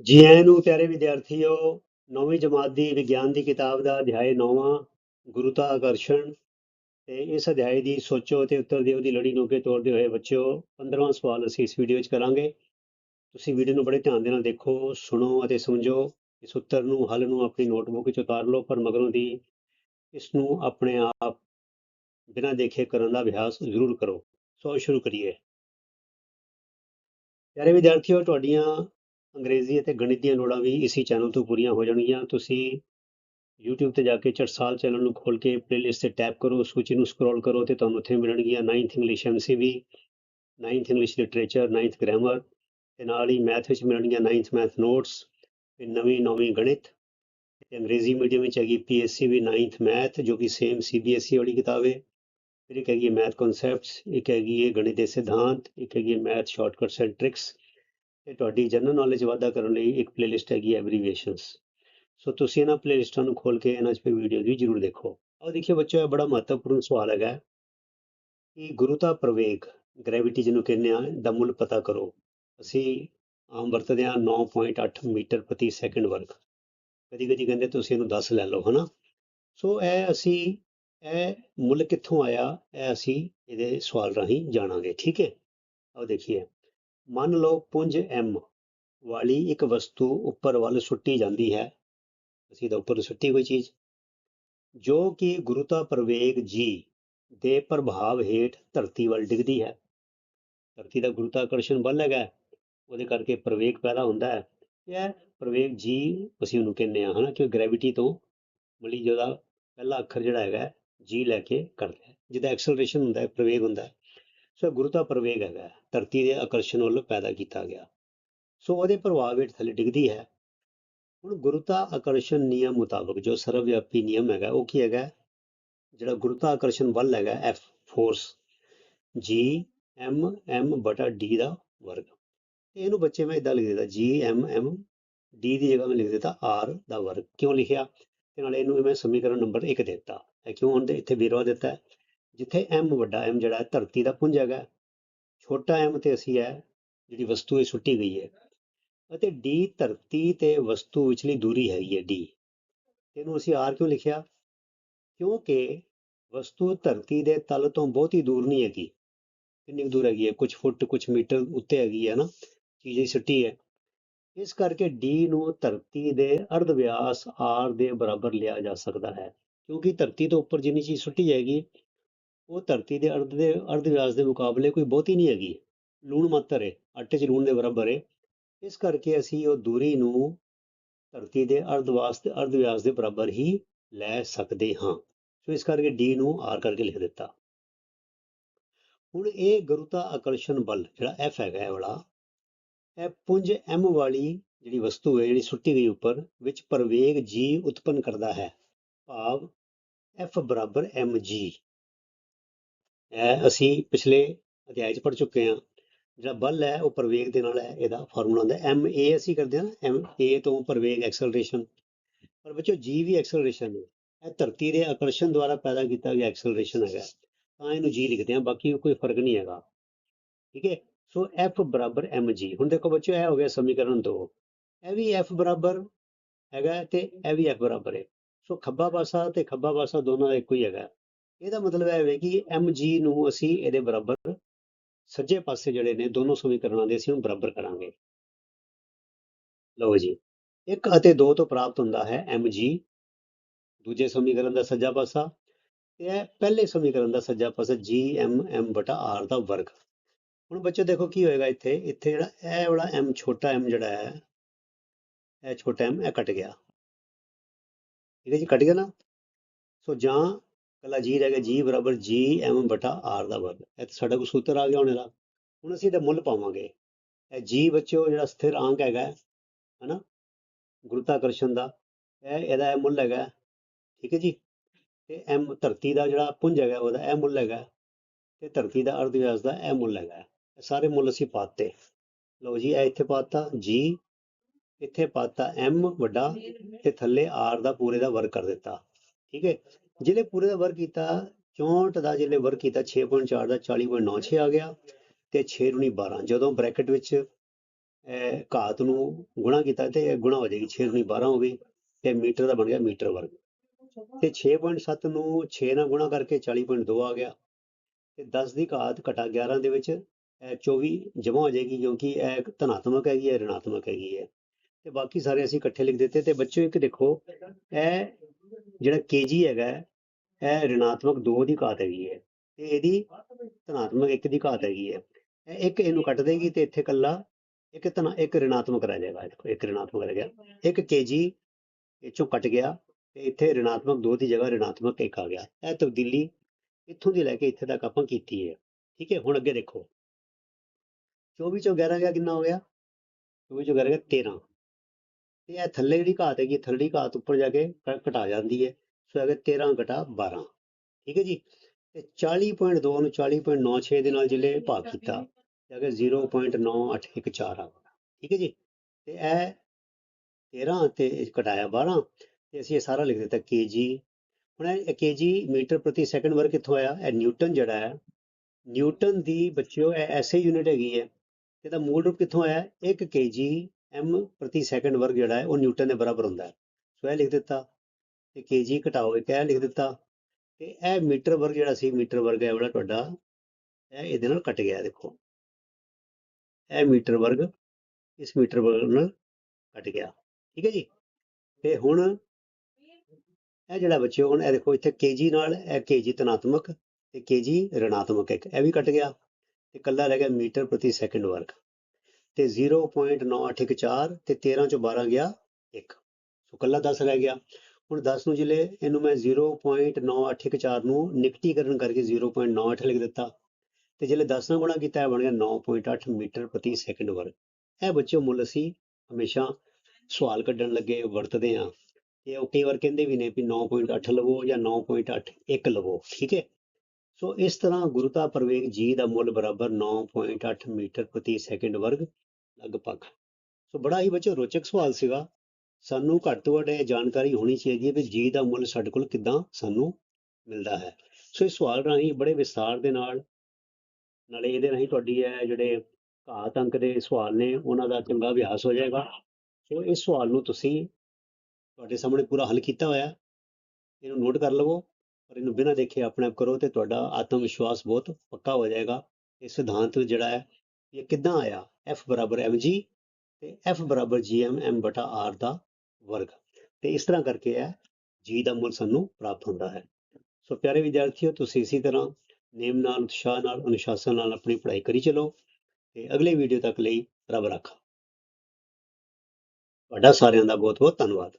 ਜੀ ਆਇਆਂ ਨੂੰ ਪਿਆਰੇ ਵਿਦਿਆਰਥੀਓ, ਨੌਵੀਂ ਜਮਾਤ ਦੀ ਵਿਗਿਆਨ ਦੀ ਕਿਤਾਬ ਦਾ ਅਧਿਆਇ 9ਵਾਂ ਗੁਰੂਤਾ ਆਕਰਸ਼ਣ, ਤੇ ਇਸ ਅਧਿਆਇ ਦੀ ਸੋਚੋ ਤੇ ਉੱਤਰ ਦਿਓ ਦੀ ਲੜੀ ਨੂੰ ਅੱਗੇ ਤੋਰਦੇ ਹੋਏ ਬੱਚਿਓ 15ਵਾਂ ਸਵਾਲ ਅਸੀਂ ਇਸ ਵੀਡੀਓ 'ਚ ਕਰਾਂਗੇ। ਤੁਸੀਂ ਵੀਡੀਓ ਨੂੰ ਬੜੇ ਧਿਆਨ ਦੇ ਨਾਲ ਦੇਖੋ, ਸੁਣੋ ਅਤੇ ਸਮਝੋ। ਇਸ ਉੱਤਰ ਨੂੰ, ਹੱਲ ਨੂੰ ਆਪਣੀ ਨੋਟਬੁੱਕ 'ਚ ਉਤਾਰ ਲਓ, ਪਰ ਮਗਰੋਂ ਦੀ ਇਸ ਨੂੰ ਆਪਣੇ ਆਪ ਬਿਨਾਂ ਦੇਖੇ ਕਰਨ ਦਾ ਅਭਿਆਸ ਜ਼ਰੂਰ ਕਰੋ। ਸੋ ਸ਼ੁਰੂ ਕਰੀਏ। ਪਿਆਰੇ ਵਿਦਿਆਰਥੀਓ, ਤੁਹਾਡੀਆਂ ਅੰਗਰੇਜ਼ੀ ਅਤੇ ਗਣਿਤ ਦੀਆਂ ਲੋੜਾਂ ਵੀ ਇਸੇ ਚੈਨਲ ਤੋਂ ਪੂਰੀਆਂ ਹੋ ਜਾਣਗੀਆਂ। ਤੁਸੀਂ YouTube ਤੇ ਜਾ ਕੇ ਚਟਸਾਲ ਚੈਨਲ ਨੂੰ ਖੋਲ ਕੇ ਪਲੇਲਿਸਟ ਤੇ ਟੈਪ ਕਰੋ, ਸੂਚੀ ਨੂੰ ਸਕਰੋਲ ਕਰੋ ਤੇ ਤੁਹਾਨੂੰ ਉੱਥੇ ਮਿਲਣਗੀਆਂ 9th English MCV 9th English literature 9th grammar ਤੇ ਨਾਲ ਹੀ ਮੈਥ ਵਿੱਚ ਮਿਲਣਗੀਆਂ 9th ਮੈਥ ਨੋਟਸ ਤੇ ਨਵੀਂ, ਨੌਵੀਂ ਗਣਿਤ ਤੇ ਅੰਗਰੇਜ਼ੀ ਮੀਡੀਅਮ ਵਿੱਚ ਹੈਗੀ PSC ਵੀ 9th ਮੈਥ ਜੋ ਕਿ ਸੇਮ CBSE ਵਾਲੀ ਕਿਤਾਬ ਹੈ ਫਿਰ ਇੱਕ ਹੈਗੀ ਮੈਥ ਕਨਸੈਪਟਸ ਇੱਕ ਹੈਗੀ ਹੈ ਗਣਿਤ ਦੇ ਸਿਧਾਂਤ, ਇੱਕ ਹੈਗੀ ਮੈਥ ਸ਼ਾਰਟਕਟਸ ਐਂਡ ਟ੍ਰਿਕਸ ਤੇ ਤੁਹਾਡੀ ਜਨਰਲ ਨੌਲੇਜ ਵਾਧਾ ਕਰਨ ਲਈ ਇੱਕ ਪਲੇਲਿਸਟ ਹੈਗੀ ਐਬਰੀਵੇਸ਼ਨਸ ਸੋ ਤੁਸੀਂ ਇਹਨਾਂ ਪਲੇਲਿਸਟਾਂ ਨੂੰ ਖੋਲ ਕੇ ਇਹਨਾਂ 'ਚ ਵੀਡੀਓ ਵੀ ਜ਼ਰੂਰ ਦੇਖੋ। ਆਓ ਦੇਖਿਓ ਬੱਚਿਓ, ਇਹ ਬੜਾ ਮਹੱਤਵਪੂਰਨ ਸਵਾਲ ਹੈਗਾ ਕਿ ਗੁਰੂਤਾ ਪ੍ਰਵੇਗ ਗ੍ਰੈਵਿਟੀ ਜਿਹਨੂੰ ਕਹਿੰਦੇ ਆ ਦਾ ਮੁੱਲ ਪਤਾ ਕਰੋ। ਅਸੀਂ ਆਮ ਵਰਤਦੇ ਹਾਂ 9.8 ਮੀਟਰ ਪ੍ਰਤੀ ਸੈਕਿੰਡ ਵਰਗ ਕਦੀ ਕਦੀ ਕਹਿੰਦੇ ਤੁਸੀਂ ਇਹਨੂੰ 10 ਲੈ ਲਓ, ਹਨਾ? ਸੋ ਇਹ ਅਸੀਂ, ਇਹ ਮੁੱਲ ਕਿੱਥੋਂ ਆਇਆ? ਇਹ ਅਸੀਂ ਇਹਦੇ ਸਵਾਲ ਰਾਹੀਂ ਜਾਣਾਂਗੇ, ਠੀਕ ਹੈ? ਆਓ ਦੇਖੀਏ। ਮੰਨ ਲਓ ਪੁੰਜ m ਵਾਲੀ ਇੱਕ ਵਸਤੂ ਉੱਪਰ ਵੱਲ ਸੁੱਟੀ ਜਾਂਦੀ ਹੈ। ਅਸੀਂ ਤਾਂ ਉੱਪਰ ਸੁੱਟੀ ਕੋਈ ਚੀਜ਼। ਜੋ ਕਿ ਗੁਰੂਤਾ ਪ੍ਰਵੇਗ g ਦੇ ਪ੍ਰਭਾਵ ਹੇਠ ਧਰਤੀ ਵੱਲ ਡਿੱਗਦੀ ਹੈ। ਧਰਤੀ ਦਾ ਗੁਰੂਤਾਕਰਸ਼ਣ ਬਲ ਹੈਗਾ। ਉਹਦੇ ਕਰਕੇ ਪ੍ਰਵੇਗ ਪੈਦਾ ਹੁੰਦਾ ਹੈ। ਇਹ ਪ੍ਰਵੇਗ g ਅਸੀਂ ਉਹਨੂੰ ਕਹਿੰਦੇ ਆ ਹਨਾ ਕਿ ਗ੍ਰੈਵਿਟੀ ਤੋਂ ਮਲੀ ਜਿਹਦਾ ਪਹਿਲਾ ਅੱਖਰ ਜਿਹੜਾ ਹੈਗਾ ਹੈ, g ਲੈ ਕੇ ਕਰਦਾ ਜਿਹਦਾ ਐਕਸਲਰੇਸ਼ਨ ਹੁੰਦਾ ਹੈ ਪ੍ਰਵੇਗ ਹੁੰਦਾ ਸੋ ਇਹ ਗੁਰੂਤਾ ਪ੍ਰਵੇਗ ਹੈਗਾ। ਧਰਤੀ ਦੇ ਆਕਰਸ਼ਣ ਵੱਲੋਂ ਪੈਦਾ ਕੀਤਾ ਗਿਆ। ਸੋ ਉਹਦੇ ਪ੍ਰਭਾਵ ਹੇਠ ਥੱਲੇ ਡਿੱਗਦੀ ਹੈ। ਹੁਣ ਗੁਰੂਤਾ ਆਕਰਸ਼ਣ ਨਿਯਮ ਮੁਤਾਬਕ ਜੋ ਸਰਵਵਿਆਪੀ ਨਿਯਮ ਹੈਗਾ, ਉਹ ਕੀ ਹੈਗਾ? ਜਿਹੜਾ ਗੁਰੂਤਾ ਆਕਰਸ਼ਣ ਬਲ ਹੈਗਾ, F force G, M M ਬਟਾ D ਦਾ ਵਰਗ। ਇਹਨੂੰ ਬੱਚੇ ਮੈਂ ਇਦਾਂ ਲਿਖ ਦਿੱਤਾ G, M M, D ਦੀ ਜਗ੍ਹਾ ਮੈਂ ਲਿਖ ਦਿੱਤਾ, R ਦਾ ਵਰਗ। ਕਿਉਂ ਲਿਖਿਆ? ਤੇ ਨਾਲ ਇਹਨੂੰ ਮੈਂ ਸਮੀਕਰਨ ਨੰਬਰ 1 ਦਿੱਤਾ। ਇਹ ਕਿਉਂ ਹੁਣ ਇੱਥੇ ਵੇਰਵਾ ਦਿੱਤਾ। ਜਿੱਥੇ M ਵੱਡਾ M ਜਿਹੜਾ ਧਰਤੀ ਦਾ ਪੁੰਜ ਹੈਗਾ। ਛੋਟਾ M ਤੇ ਅਸੀਂ ਹੈ, ਜਿਹੜੀ ਵਸਤੂ ਇਹ ਸੁੱਟੀ ਗਈ ਹੈ। ਅਤੇ D ਧਰਤੀ ਤੇ ਵਸਤੂ ਵਿਚਲੀ ਦੂਰੀ ਹੈਗੀ ਹੈ D ਇਹਨੂੰ ਅਸੀਂ R ਕਿਉਂ ਲਿਖਿਆ? ਕਿਉਂਕਿ ਵਸਤੂ ਧਰਤੀ ਦੇ ਤਲ ਤੋਂ ਬਹੁਤੀ ਦੂਰ ਨਹੀਂ ਹੈਗੀ। ਕਿੰਨੀ ਕੁ ਦੂਰ ਹੈਗੀ ਹੈ? ਕੁਝ ਫੁੱਟ ਕੁਝ ਮੀਟਰ ਉੱਤੇ ਹੈਗੀ ਹੈ ਨਾ, ਚੀਜ਼ ਹੀ ਸੁੱਟੀ ਹੈ। ਇਸ ਕਰਕੇ D ਨੂੰ ਧਰਤੀ ਦੇ ਅਰਧ ਵਿਆਸ R ਦੇ ਬਰਾਬਰ ਲਿਆ ਜਾ ਸਕਦਾ ਹੈ। ਕਿਉਂਕਿ ਧਰਤੀ ਤੋਂ ਉੱਪਰ ਜਿੰਨੀ ਚੀਜ਼ ਸੁੱਟੀ ਜਾਏਗੀ ਉਹ ਧਰਤੀ ਦੇ ਅਰਧ ਦੇ, ਅਰਧ ਵਿਆਸ ਦੇ ਮੁਕਾਬਲੇ ਕੋਈ ਬਹੁਤੀ ਨਹੀਂ ਹੈਗੀ। ਲੂਣ ਮਾਤਰ ਹੈ, ਆਟੇ 'ਚ ਲੂਣ ਦੇ ਬਰਾਬਰ ਹੈ ਇਸ ਕਰਕੇ ਅਸੀਂ ਉਹ ਦੂਰੀ ਨੂੰ ਧਰਤੀ ਦੇ ਅਰਧ ਵਾਸਤੇ ਅਰਧ ਵਿਆਸ ਦੇ ਬਰਾਬਰ ਹੀ ਲੈ ਸਕਦੇ ਹਾਂ। ਸੋ ਇਸ ਕਰਕੇ D ਨੂੰ R ਕਰਕੇ ਲਿਖ ਦਿੱਤਾ। ਹੁਣ ਇਹ ਗੁਰੂਤਾ ਆਕਰਸ਼ਣ ਬਲ ਜਿਹੜਾ F ਹੈਗਾ ਇਹ ਵਾਲਾ, ਇਹ ਪੁੰਜ M ਵਾਲੀ ਜਿਹੜੀ ਵਸਤੂ ਹੈ, ਜਿਹੜੀ ਸੁੱਟੀ ਗਈ ਉੱਪਰ, ਵਿੱਚ ਪ੍ਰਵੇਗ G ਉਤਪੰਨ ਕਰਦਾ ਹੈ। ਭਾਵ F ਬਰਾਬਰ mg ਇਹ ਅਸੀਂ ਪਿਛਲੇ ਅਧਿਆਇ 'ਚ ਪੜ੍ਹ ਚੁੱਕੇ ਹਾਂ। ਜਿਹੜਾ ਬਲ ਹੈ, ਉਹ ਪ੍ਰਵੇਗ ਦੇ ਨਾਲ ਹੈ, ਇਹਦਾ ਫਾਰਮੂਲਾ ਹੁੰਦਾ ਹੈ। ਏ ਅਸੀਂ ਕਰਦੇ ਹਾਂ ਨਾ ਏ ਤੋਂ ਪ੍ਰਵੇਗ ਐਕਸਲਰੇਸ਼ਨ ਪਰ ਬੱਚੋ ਜੀ ਵੀ ਐਕਸਲਰੇਸ਼ਨ ਹੈ। ਇਹ ਧਰਤੀ ਦੇ ਆਕਰਸ਼ਣ ਦੁਆਰਾ ਪੈਦਾ ਕੀਤਾ ਗਿਆ ਐਕਸਲਰੇਸ਼ਨ ਹੈਗਾ। ਤਾਂ ਇਹਨੂੰ ਜੀ ਲਿਖਦੇ ਹਾਂ, ਬਾਕੀ ਕੋਈ ਫ਼ਰਕ ਨਹੀਂ ਹੈਗਾ। ਠੀਕ ਹੈ? ਸੋ f ਬਰਾਬਰ mg ਹੁਣ ਦੇਖੋ ਬੱਚੋ ਇਹ ਹੋ ਗਿਆ ਸਮੀਕਰਨ 2 ਇਹ ਵੀ f ਬਰਾਬਰ ਹੈਗਾ ਤੇ ਇਹ ਵੀ f ਬਰਾਬਰ ਹੈ। ਸੋ ਖੱਬਾ ਪਾਸਾ ਤੇ ਖੱਬਾ ਪਾਸਾ ਦੋਨਾਂ ਦਾ ਇੱਕੋ ਹੀ ਹੈਗਾ। ਇਹਦਾ ਮਤਲਬ ਇਹ ਹੈ ਕਿ mg ਨੂੰ ਅਸੀਂ ਇਹਦੇ ਬਰਾਬਰ ਸੱਜੇ ਪਾਸੇ ਜਿਹੜੇ ਨੇ ਦੋਨੋਂ ਸਮੀਕਰਨਾਂ ਦੇ ਅਸੀਂ ਹੁਣ ਬਰਾਬਰ ਕਰਾਂਗੇ। ਲਓ ਜੀ 1 ਅਤੇ 2 ਤੋਂ ਪ੍ਰਾਪਤ ਹੁੰਦਾ ਹੈ mg ਦੂਜੇ ਸਮੀਕਰਨ ਦਾ ਸੱਜਾ ਪਾਸਾ ਤੇ ਇਹ ਪਹਿਲੇ ਸਮੀਕਰਨ ਦਾ ਸੱਜਾ ਪਾਸਾ gmm ਬਟਾ r ਦਾ ਵਰਗ। ਹੁਣ ਬੱਚੋ ਦੇਖੋ ਕੀ ਹੋਏਗਾ ਇੱਥੇ ਇੱਥੇ ਜਿਹੜਾ ਇਹ ਵਾਲਾ m ਛੋਟਾ m ਜਿਹੜਾ ਹੈ, ਇਹ ਛੋਟਾ m ਇਹ ਕੱਟ ਗਿਆ। ਠੀਕ ਹੈ ਜੀ, ਕੱਟ ਗਿਆ ਨਾ? ਸੋ ਜਾਂ ਕੱਲਾ g ਰਹਿ ਗਿਆ g ਬਰਾਬਰ gm ਬਟਾ r ਦਾ ਵਰਗ। ਇਹ ਤਾਂ ਸਾਡਾ ਕੋਈ ਸੂਤਰ ਆ ਗਿਆ ਹੁਣ ਇਹਦਾ ਹੁਣ ਅਸੀਂ ਇਹਦਾ ਮੁੱਲ ਪਾਵਾਂਗੇ। ਇਹ g ਬੱਚੋ ਜਿਹੜਾ ਸਥਿਰ ਅੰਕ ਹੈਗਾ, ਹਨਾ? ਗੁਰੂਤਾਕਰਸ਼ਣ ਦਾ, ਇਹ ਇਹਦਾ ਮੁੱਲ ਹੈਗਾ। ਠੀਕ ਹੈ ਜੀ? ਤੇ m ਧਰਤੀ ਦਾ ਜਿਹੜਾ ਪੁੰਜ ਹੈਗਾ, ਉਹਦਾ ਇਹ ਮੁੱਲ ਹੈਗਾ। ਤੇ ਧਰਤੀ ਦਾ ਅਰਧ ਵਿਆਸ ਦਾ ਇਹ ਮੁੱਲ ਹੈਗਾ। ਇਹ ਸਾਰੇ ਮੁੱਲ ਅਸੀਂ ਪਾਤੇ। ਲਓ ਜੀ, ਇਹ ਇੱਥੇ ਪਾਤਾ g ਇੱਥੇ ਪਾਤਾ m ਵੱਡਾ ਤੇ ਥੱਲੇ r ਦਾ ਪੂਰੇ ਦਾ ਵਰਗ ਕਰ ਦਿੱਤਾ। ਠੀਕ ਹੈ? ਜਿਹਨੇ ਪੂਰੇ ਦਾ ਵਰਗ ਕੀਤਾ 64 ਦਾ ਜਿਹਨੇ ਵਰਗ ਕੀਤਾ 6.4 ਦਾ 40.96 ਆ ਗਿਆ ਤੇ 6 ਦੁਣੀ 12 ਜਦੋਂ ਬ੍ਰੈਕਟ ਵਿੱਚ ਇਹ ਘਾਤ ਨੂੰ ਗੁਣਾ ਕੀਤਾ ਤੇ ਇਹ ਗੁਣਾ ਹੋ ਜਾਏਗੀ 6 ਗੁਣੀ 12 ਹੋ ਗਈ ਤੇ ਮੀਟਰ ਦਾ ਬਣ ਗਿਆ ਮੀਟਰ ਵਰਗ। ਤੇ 6.7 ਨੂੰ 6 ਨਾਲ ਗੁਣਾ ਕਰਕੇ 40.2 ਆ ਗਿਆ। ਤੇ 10 ਦੀ ਘਾਤ ਘਟਾ 11 ਦੇ ਵਿੱਚ, ਇਹ 24 ਜਮਾ ਹੋ ਜਾਏਗੀ ਕਿਉਂਕਿ ਇਹ ਧਨਾਤਮਕ ਹੈਗੀ ਹੈ ਰਿਣਾਤਮਕ ਹੈਗੀ ਹੈ। ਤੇ ਬਾਕੀ ਸਾਰੇ ਅਸੀਂ ਇਕੱਠੇ ਲਿਖ ਦਿੱਤੇ ਤੇ ਬੱਚਿਓ ਇੱਕ ਦੇਖੋ, ਇਹ ਜਿਹੜਾ kg ਹੈਗਾ ਇਹ ਰਿਣਾਤਮਕ 2 ਦੀ ਘਾਤ ਹੈਗੀ ਹੈ ਤੇ ਇਹਦੀ ਧਨਾਤਮਕ 1 ਦੀ ਘਾਤ ਹੈਗੀ ਹੈ। ਇਹ ਇੱਕ ਇਹਨੂੰ ਕੱਟ ਦੇਗੀ ਤੇ ਇੱਥੇ ਕੱਲਾ ਇੱਕ ਧਨਾ, ਇੱਕ ਰਿਣਾਤਮਕ ਰਹਿ ਜਾਏਗਾ ਇੱਕ ਰਿਣਾਤਮਕ ਰਹਿ ਗਿਆ। ਇੱਕ kg ਇਹ ਚੋਂ ਕੱਟ ਗਿਆ ਤੇ ਇੱਥੇ ਰਿਣਾਤਮਕ 2 ਦੀ ਜਗ੍ਹਾ ਰਿਣਾਤਮਕ 1 ਆ ਗਿਆ। ਇਹ ਤਬਦੀਲੀ ਇੱਥੋਂ ਦੀ ਲੈ ਕੇ ਇੱਥੇ ਤੱਕ ਆਪਾਂ ਕੀਤੀ ਹੈ। ਠੀਕ ਹੈ, ਹੁਣ ਅੱਗੇ ਦੇਖੋ। 24 ਚੋਂ 11 ਗਿਆ ਕਿੰਨਾ ਹੋ ਗਿਆ? 24 ਚੋਂ 11 ਗਿਆ 13 ਤੇ ਇਹ ਥੱਲੇ ਜਿਹੜੀ ਘਾਤ ਹੈਗੀ, ਥੱਲੜੀ ਘਾਤ ਉੱਪਰ ਜਾ ਕੇ ਘਟਾ ਜਾਂਦੀ ਹੈ। ਸੋ ਹੈਗਾ 13 ਘਟਾ 12 ਠੀਕ ਹੈ ਜੀ? ਤੇ 40.2 ਨੂੰ 40.96 ਦੇ ਨਾਲ ਜਿਹੜੇ ਭਾਗ ਕੀਤਾ, ਤੇ ਹੈਗਾ 0.9814 ਆ ਠੀਕ ਹੈ ਜੀ? ਤੇ ਇਹ 13 ਤੇ ਘਟਾਇਆ 12 ਤੇ ਅਸੀਂ ਇਹ ਸਾਰਾ ਲਿਖ ਦਿੱਤਾ kg ਹੁਣ ਇਹ kg ਮੀਟਰ ਪ੍ਰਤੀ ਸੈਕਿੰਡ ਵਰਗ ਕਿੱਥੋਂ ਆਇਆ? ਇਹ ਨਿਊਟਨ ਜਿਹੜਾ ਹੈ, ਨਿਊਟਨ ਦੀ ਬੱਚਿਓ ਇਹ ਐਸੇ ਯੂਨਿਟ ਹੈਗੀ ਹੈ, ਇਹਦਾ ਮੂਲ ਰੂਪ ਕਿੱਥੋਂ ਆਇਆ? 1 kg m ਪ੍ਰਤੀ ਸੈਕਿੰਡ ਵਰਗ ਜਿਹੜਾ ਹੈ, ਉਹ ਨਿਊਟਨ ਦੇ ਬਰਾਬਰ ਹੁੰਦਾ ਹੈ। ਸੋ ਇਹ ਲਿਖ ਦਿੱਤਾ ਤੇ kg ਘਟਾਓ, ਇੱਕ ਇਹ ਲਿਖ ਦਿੱਤਾ ਤੇ ਇਹ ਮੀਟਰ ਵਰਗ ਜਿਹੜਾ ਸੀ, ਮੀਟਰ ਵਰਗ ਹੈ ਵਾਲਾ ਤੁਹਾਡਾ, ਇਹ ਇਹਦੇ ਨਾਲ ਕੱਟ ਗਿਆ, ਦੇਖੋ। ਇਹ ਮੀਟਰ ਵਰਗ, ਇਸ ਮੀਟਰ ਵਰਗ ਨਾਲ ਕੱਟ ਗਿਆ, ਠੀਕ ਹੈ ਜੀ? ਤੇ ਹੁਣ ਇਹ ਜਿਹੜਾ ਬੱਚਿਓ, ਹੁਣ ਇਹ ਦੇਖੋ, ਇੱਥੇ kg ਨਾਲ ਇਹ kg ਧਨਾਤਮਕ ਤੇ kg ਰਿਣਾਤਮਕ ਇੱਕ, ਇਹ ਵੀ ਕੱਟ ਗਿਆ ਤੇ ਕੱਲਾ ਰਹਿ ਗਿਆ ਮੀਟਰ ਪ੍ਰਤੀ ਸੈਕਿੰਡ ਵਰਗ। ਤੇ 0.9814 ਤੇ 13 ਚੋਂ 12 ਗਿਆ 1 ਸੋ ਕੱਲਾ 10 ਰਹਿ ਗਿਆ। ਹੁਣ 10 ਨੂੰ ਜਿਲੇ, ਇਹਨੂੰ ਮੈਂ 0.9814 ਨੂੰ ਨਿਕਟੀਕਰਨ ਕਰਕੇ 0.98 ਲਿਖ ਦਿੱਤਾ। ਤੇ ਜਿਲੇ 10 ਨਾਲ ਗੁਣਾ ਕੀਤਾ, ਇਹ ਬਣ ਗਿਆ 9.8 ਮੀਟਰ ਪ੍ਰਤੀ ਸੈਕਿੰਡ ਵਰਗ ਇਹ ਬੱਚਿਓ ਮੁੱਲ ਅਸੀਂ ਹਮੇਸ਼ਾ ਸਵਾਲ ਕੱਢਣ ਲੱਗੇ, ਵਰਤਦੇ ਹਾਂ। ਤੇ ਉਹ ਕਈ ਵਾਰ ਕਹਿੰਦੇ ਵੀ ਨੇ ਵੀ 9.8 ਲਵੋ ਜਾਂ 9.81 ਲਵੋ, ਠੀਕ ਹੈ? ਸੋ ਇਸ ਤਰ੍ਹਾਂ ਗੁਰੂਤਾ ਪ੍ਰਵੇਗ ਜੀ ਦਾ ਮੁੱਲ ਬਰਾਬਰ 9.8 ਮੀਟਰ ਪ੍ਰਤੀ ਸੈਕਿੰਡ ਵਰਗ ਲਗਭਗ। ਸੋ ਬੜਾ ਹੀ ਬੱਚੋ ਰੋਚਕ ਸਵਾਲ ਸੀਗਾ। ਸਾਨੂੰ ਘੱਟ ਤੋਂ ਘੱਟ ਇਹ ਜਾਣਕਾਰੀ ਹੋਣੀ ਚਾਹੀਦੀ ਹੈ ਵੀ ਜੀ ਦਾ ਮੁੱਲ ਸਾਡੇ ਕੋਲ ਕਿੱਦਾਂ ਸਾਨੂੰ ਮਿਲਦਾ ਹੈ। ਸੋ ਇਸ ਸਵਾਲ ਰਾਹੀਂ ਬੜੇ ਵਿਸਥਾਰ ਦੇ ਨਾਲ, ਨਾਲੇ ਇਹਦੇ ਰਾਹੀਂ ਤੁਹਾਡੀ ਹੈ ਜਿਹੜੇ ਘਾਤ ਅੰਕ ਦੇ ਸਵਾਲ ਨੇ, ਉਹਨਾਂ ਦਾ ਚੰਗਾ ਅਭਿਆਸ ਹੋ ਜਾਏਗਾ। ਸੋ ਇਸ ਸਵਾਲ ਨੂੰ ਤੁਸੀਂ ਤੁਹਾਡੇ ਸਾਹਮਣੇ ਪੂਰਾ ਹੱਲ ਕੀਤਾ ਹੋਇਆ। ਇਹਨੂੰ ਨੋਟ ਕਰ ਲਵੋ, ਪਰ ਇਹਨੂੰ ਬਿਨਾਂ ਦੇਖੇ ਆਪਣੇ ਆਪ ਕਰੋ ਤੇ ਤੁਹਾਡਾ ਆਤਮ ਵਿਸ਼ਵਾਸ ਬਹੁਤ ਪੱਕਾ ਹੋ ਜਾਏਗਾ। ਇਹ ਸਿਧਾਂਤ ਜਿਹੜਾ ਹੈ ਇਹ ਕਿੱਦਾਂ ਆਇਆ? F ਬਰਾਬਰ mg ਤੇ F ਬਰਾਬਰ gm m ਬਟਾ r ਦਾ ਵਰਗ। ਤੇ ਇਸ ਤਰ੍ਹਾਂ ਕਰਕੇ ਇਹ g ਦਾ ਮੁੱਲ ਸਾਨੂੰ ਪ੍ਰਾਪਤ ਹੁੰਦਾ ਹੈ। ਸੋ ਪਿਆਰੇ ਵਿਦਿਆਰਥੀਓ, ਤੁਸੀਂ ਇਸੇ ਤਰ੍ਹਾਂ ਨੇਮ ਨਾਲ, ਉਤਸ਼ਾਹ ਨਾਲ, ਅਨੁਸ਼ਾਸਨ ਨਾਲ ਆਪਣੀ ਪੜ੍ਹਾਈ ਕਰੀ ਚਲੋ ਤੇ ਅਗਲੇ ਵੀਡੀਓ ਤੱਕ ਲਈ ਰੱਬ ਰੱਖਾ। ਤੁਹਾਡਾ ਸਾਰਿਆਂ ਦਾ ਬਹੁਤ ਬਹੁਤ ਧੰਨਵਾਦ।